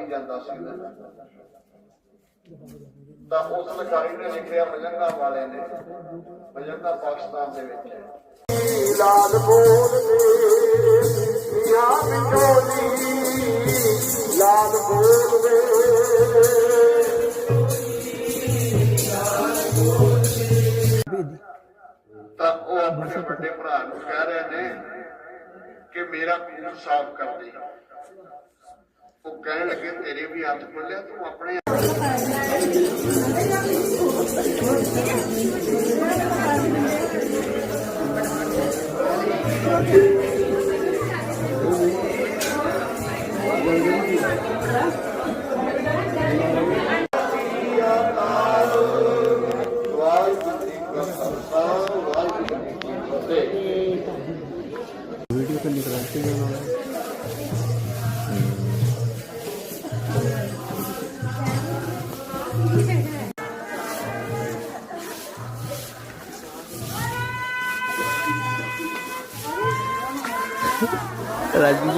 ਲੱਗੀ ਜਾਂਦਾ ਸੀ? ਤਾਂ ਉਸ ਲਖਾਰੀ ਨੇ ਲਿਖਿਆ ਮਜੰਗਾ ਵਾਲੇ ਨੇ ਮਜੰਗਾ ਪਾਕਿਸਤਾਨ ਦੇ ਵਿੱਚ। ਹੈ ਲਾਲ ਬੋਲਦੇ ਮੀਆਂ ਬਿਜੋਲੀ ਲਾਲ ਬੋਲਦੇ ਤਾਂ ਉਹ ਆਪਣੇ ਵੱਡੇ ਭਰਾ ਨੂੰ ਕਹਿ ਰਹੇ ਨੇ ਕਿ ਮੇਰਾ ਖੂਨ ਸਾਫ਼ ਕਰ ਦੇ। ਕਹਿਣ ਲੱਗੇ ਤੇਰੇ ਵੀ ਹੱਥ ਖੁੱਲਿਆ ਤੂੰ ਆਪਣੇ ਵਾਹਿਗੁਰੂ ਜੀ ਕਾ ਖਾਲਸਾ ਵਾਹਿਗੁਰੂ ਜੀ ਕੀ ਫਤਿਹ वीडियो तो निकलते राज्य